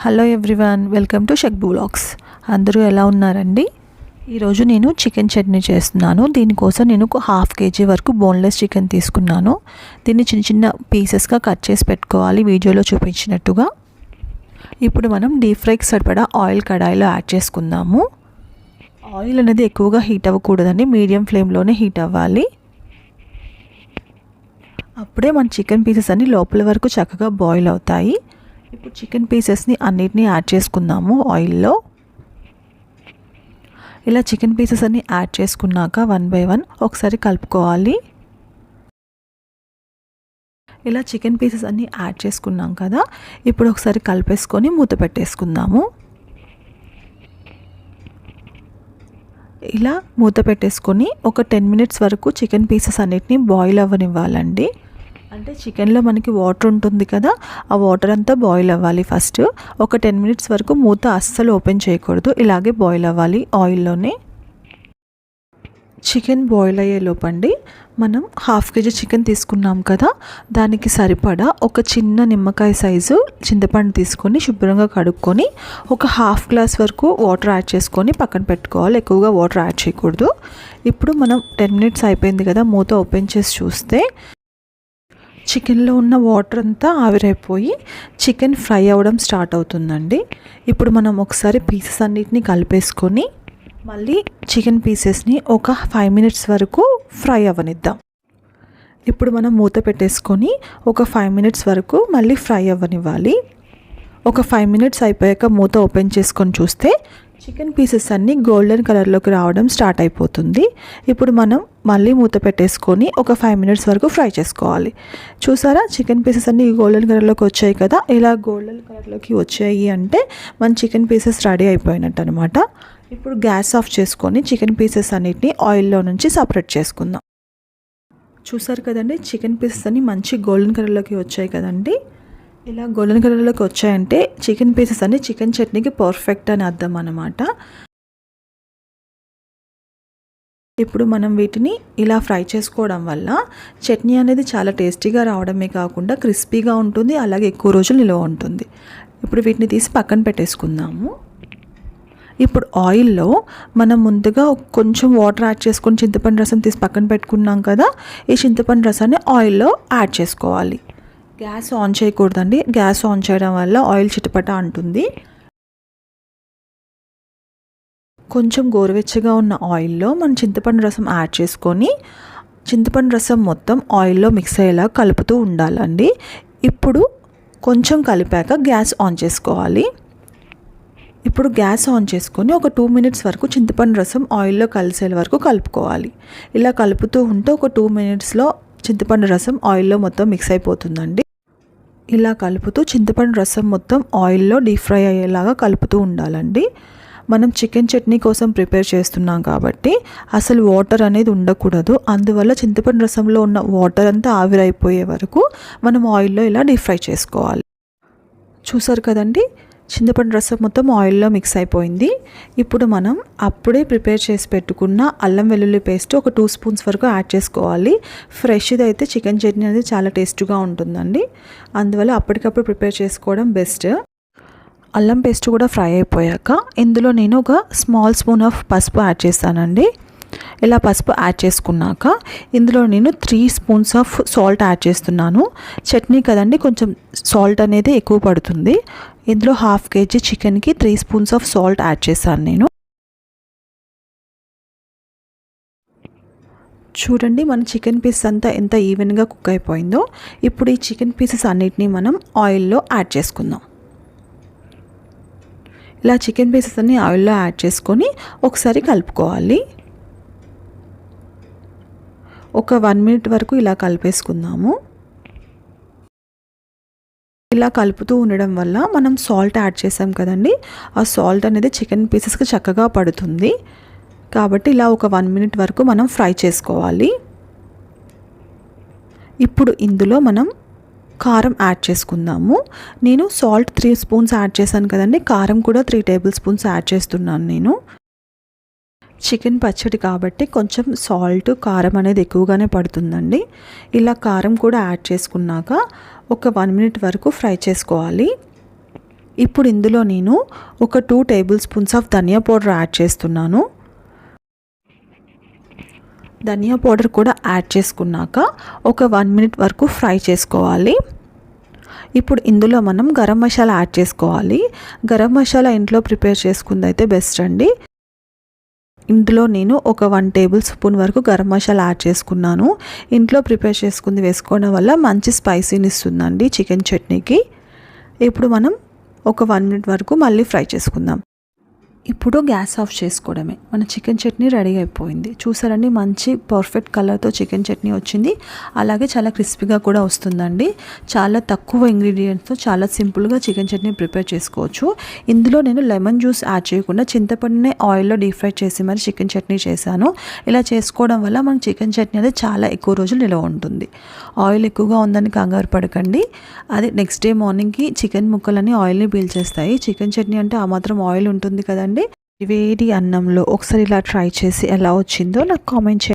Hello everyone welcome to Shak blogs అందరూ ఎలా ఉన్నారండి? ఈరోజు నేను చికెన్ చట్నీ చేస్తున్నాను. దీనికోసం నేను ఒక హాఫ్ కేజీ వరకు బోన్లెస్ చికెన్ తీసుకున్నాను. దీన్ని చిన్న చిన్న పీసెస్గా కట్ చేసి పెట్టుకోవాలి వీడియోలో చూపించినట్టుగా. ఇప్పుడు మనం డీప్ ఫ్రైకి సరిపడా ఆయిల్ కడాయిలో యాడ్ చేసుకుందాము. ఆయిల్ అనేది ఎక్కువగా హీట్ అవ్వకూడదండి మీడియం ఫ్లేమ్లోనే హీట్ అవ్వాలి. అప్పుడే మన చికెన్ పీసెస్ అన్ని లోపల వరకు చక్కగా బాయిల్ అవుతాయి. ఇప్పుడు చికెన్ పీసెస్ని అన్నిటినీ యాడ్ చేసుకుందాము ఆయిల్లో. ఇలా చికెన్ పీసెస్ అన్ని యాడ్ చేసుకున్నాక వన్ బై వన్ ఒకసారి కలుపుకోవాలి. ఇలా చికెన్ పీసెస్ అన్నీ యాడ్ చేసుకున్నాం కదా ఇప్పుడు ఒకసారి కలిపేసుకొని మూత పెట్టేసుకుందాము. ఇలా మూత పెట్టేసుకొని ఒక టెన్ మినిట్స్ వరకు చికెన్ పీసెస్ అన్నిటిని బాయిల్ అవ్వనివ్వాలండి. అంటే చికెన్లో మనకి వాటర్ ఉంటుంది కదా ఆ వాటర్ అంతా బాయిల్ అవ్వాలి ఫస్ట్. ఒక టెన్ మినిట్స్ వరకు మూత అస్సలు ఓపెన్ చేయకూడదు ఇలాగే బాయిల్ అవ్వాలి ఆయిల్లోనే. చికెన్ బాయిల్ అయ్యే లోపండి. మనం హాఫ్ కేజీ చికెన్ తీసుకున్నాం కదా దానికి సరిపడా ఒక చిన్న నిమ్మకాయ సైజు చింతపండు తీసుకొని శుభ్రంగా కడుక్కొని ఒక హాఫ్ గ్లాస్ వరకు వాటర్ యాడ్ చేసుకొని పక్కన పెట్టుకోవాలి ఎక్కువగా వాటర్ యాడ్ చేయకూడదు. ఇప్పుడు మనం టెన్ మినిట్స్ అయిపోయింది కదా మూత ఓపెన్ చేసి చూస్తే చికెన్లో ఉన్న వాటర్ అంతా ఆవిరైపోయి చికెన్ ఫ్రై అవ్వడం స్టార్ట్ అవుతుందండి. ఇప్పుడు మనం ఒకసారి పీసెస్ అన్నిటిని కలిపేసుకొని మళ్ళీ చికెన్ పీసెస్ని ఒక ఫైవ్ మినిట్స్ వరకు ఫ్రై అవ్వనిద్దాం. ఇప్పుడు మనం మూత పెట్టేసుకొని ఒక ఫైవ్ మినిట్స్ వరకు మళ్ళీ ఫ్రై అవ్వనివ్వాలి. ఒక ఫైవ్ మినిట్స్ అయిపోయాక మూత ఓపెన్ చేసుకొని చూస్తే చికెన్ పీసెస్ అన్నీ గోల్డెన్ కలర్లోకి రావడం స్టార్ట్ అయిపోతుంది. ఇప్పుడు మనం మళ్ళీ మూత పెట్టేసుకొని ఒక ఫైవ్ మినిట్స్ వరకు ఫ్రై చేసుకోవాలి. చూసారా? చికెన్ పీసెస్ అన్నీ గోల్డెన్ కలర్లోకి వచ్చాయి కదా? ఇలా గోల్డెన్ కలర్లోకి వచ్చాయి అంటే మన చికెన్ పీసెస్ రెడీ అయిపోయినట్టు అనమాట ఇప్పుడు గ్యాస్ ఆఫ్ చేసుకొని చికెన్ పీసెస్ అన్నిటిని ఆయిల్లో నుంచి సపరేట్ చేసుకుందాం. చూసారు కదండి? చికెన్ పీసెస్ అన్ని మంచి గోల్డెన్ కలర్లోకి వచ్చాయి కదండి? ఇలా గోల్డెన్ కలర్లోకి వచ్చాయంటే చికెన్ పీసెస్ అన్ని చికెన్ చట్నీకి పర్ఫెక్ట్ అని అర్థం అనమాట ఇప్పుడు మనం వీటిని ఇలా ఫ్రై చేసుకోవడం వల్ల చట్నీ అనేది చాలా టేస్టీగా రావడమే కాకుండా క్రిస్పీగా ఉంటుంది అలాగే ఎక్కువ రోజులు నిల్వ ఉంటుంది. ఇప్పుడు వీటిని తీసి పక్కన పెట్టేసుకుందాము. ఇప్పుడు ఆయిల్లో మనం ముందుగా కొంచెం వాటర్ యాడ్ చేసుకొని చింతపండు రసం తీసి పక్కన పెట్టుకున్నాం కదా ఈ చింతపండు రసాన్ని ఆయిల్లో యాడ్ చేసుకోవాలి. గ్యాస్ ఆన్ చేయకూడదండి. గ్యాస్ ఆన్ చేయడం వల్ల ఆయిల్ చిటపట అంటుంది. కొంచెం గోరువెచ్చగా ఉన్న ఆయిల్లో మనం చింతపండు రసం యాడ్ చేసుకొని చింతపండు రసం మొత్తం ఆయిల్లో మిక్స్ అయ్యేలా కలుపుతూ ఉండాలండి. ఇప్పుడు కొంచెం కలిపాక గ్యాస్ ఆన్ చేసుకోవాలి. ఇప్పుడు గ్యాస్ ఆన్ చేసుకొని ఒక టూ మినిట్స్ వరకు చింతపండు రసం ఆయిల్లో కలిసే వరకు కలుపుకోవాలి. ఇలా కలుపుతూ ఉంటే ఒక టూ మినిట్స్లో చింతపండు రసం ఆయిల్లో మొత్తం మిక్స్ అయిపోతుందండి. ఇలా కలుపుతూ చింతపండు రసం మొత్తం ఆయిల్లో డీప్ ఫ్రై అయ్యేలాగా కలుపుతూ ఉండాలండి. మనం చికెన్ చట్నీ కోసం ప్రిపేర్ చేస్తున్నాం కాబట్టి అసలు వాటర్ అనేది ఉండకూడదు. అందువల్ల చింతపండు రసంలో ఉన్న వాటర్ అంతా ఆవిరైపోయే వరకు మనం ఆయిల్లో ఇలా డీప్ ఫ్రై చేసుకోవాలి. చూసారు కదండి? చింతపండు రసం మొత్తం ఆయిల్లో మిక్స్ అయిపోయింది. ఇప్పుడు మనం అప్పుడే ప్రిపేర్ చేసి పెట్టుకున్న అల్లం వెల్లుల్లి పేస్ట్ ఒక టూ స్పూన్స్ వరకు యాడ్ చేసుకోవాలి. ఫ్రెష్ది అయితే చికెన్ చట్నీ అనేది చాలా టేస్ట్గా ఉంటుందండి. అందువల్ల అప్పటికప్పుడు ప్రిపేర్ చేసుకోవడం బెస్ట్ అల్లం పేస్ట్ కూడా ఫ్రై అయిపోయాక ఇందులో నేను ఒక స్మాల్ స్పూన్ ఆఫ్ పసుపు యాడ్ చేస్తానండి. ఇలా పసుపు యాడ్ చేసుకున్నాక ఇందులో నేను three spoons of salt add చేస్తున్నాను. చట్నీ కదండి కొంచెం సాల్ట్ అనేది ఎక్కువ పడుతుంది. ఇందులో హాఫ్ కేజీ చికెన్కి three spoons of salt add చేశాను నేను. చూడండి మన చికెన్ పీసెస్ అంతా ఎంత ఈవెన్గా కుక్ అయిపోయిందో. ఇప్పుడు ఈ చికెన్ పీసెస్ అన్నిటినీ మనం ఆయిల్లో యాడ్ చేసుకుందాం. ఇలా చికెన్ పీసెస్ అన్ని ఆయిల్లో యాడ్ చేసుకొని ఒకసారి కలుపుకోవాలి. ఒక వన్ మినిట్ వరకు ఇలా కలిపేసుకుందాము. ఇలా కలుపుతూ ఉండడం వల్ల మనం సాల్ట్ యాడ్ చేసాం కదండి. ఆ సాల్ట్ అనేది చికెన్ పీసెస్కి చక్కగా పడుతుంది. కాబట్టి ఇలా ఒక వన్ మినిట్ వరకు మనం ఫ్రై చేసుకోవాలి. ఇప్పుడు ఇందులో మనం కారం యాడ్ చేసుకుందాము. నేను సాల్ట్ త్రీ స్పూన్స్ యాడ్ చేశాను కదండి. కారం కూడా త్రీ టేబుల్ స్పూన్స్ యాడ్ చేస్తున్నాను నేను. చికెన్ పచ్చడి కాబట్టి కొంచెం సాల్ట్ కారం అనేది ఎక్కువగానే పడుతుందండి. ఇలా కారం కూడా యాడ్ చేసుకున్నాక ఒక వన్ మినిట్ వరకు ఫ్రై చేసుకోవాలి. ఇప్పుడు ఇందులో నేను ఒక two tablespoons of dhaniya powder add చేస్తున్నాను. ధనియా పౌడర్ కూడా యాడ్ చేసుకున్నాక ఒక వన్ మినిట్ వరకు ఫ్రై చేసుకోవాలి. ఇప్పుడు ఇందులో మనం గరం మసాలా యాడ్ చేసుకోవాలి. గరం మసాలా ఇంట్లో ప్రిపేర్ చేసుకుంది అయితే బెస్ట్ అండి. ఇందులో నేను ఒక వన్ టేబుల్ స్పూన్ వరకు గరం మసాలా యాడ్ చేసుకున్నాను. ఇంట్లో ప్రిపేర్ చేసుకుంది వేసుకోవడం వల్ల మంచి స్పైసీని ఇస్తుందండి చికెన్ చట్నీకి. ఇప్పుడు మనం ఒక వన్ మినిట్ వరకు మళ్ళీ ఫ్రై చేసుకుందాం. ఇప్పుడు గ్యాస్ ఆఫ్ చేసుకోవడమే. మన చికెన్ చట్నీ రెడీ అయిపోయింది. చూసారండి మంచి పర్ఫెక్ట్ కలర్తో చికెన్ చట్నీ వచ్చింది. అలాగే చాలా క్రిస్పీగా కూడా వస్తుందండి. చాలా తక్కువ ఇంగ్రీడియంట్స్తో చాలా సింపుల్గా చికెన్ చట్నీ ప్రిపేర్ చేసుకోవచ్చు. ఇందులో నేను లెమన్ జ్యూస్ యాడ్ చేయకుండా చింతపండునే ఆయిల్లో డీప్ ఫ్రై చేసి మరి చికెన్ చట్నీ చేశాను. ఇలా చేసుకోవడం వల్ల మనకి చికెన్ చట్నీ అనేది చాలా ఎక్కువ రోజులు నిల్వ ఉంటుంది. ఆయిల్ ఎక్కువగా ఉందని కంగారు పడకండి. అది నెక్స్ట్ డే మార్నింగ్కి చికెన్ ముక్కలని ఆయిల్ని పీల్చేస్తాయి చికెన్ చట్నీ అంటే ఆ మాత్రం ఆయిల్ ఉంటుంది కదండి. వేడి అన్నంలో ఒకసారి ఇలా ట్రై చేసి ఎలా వచ్చిందో నాకు కామెంట్ చేయండి.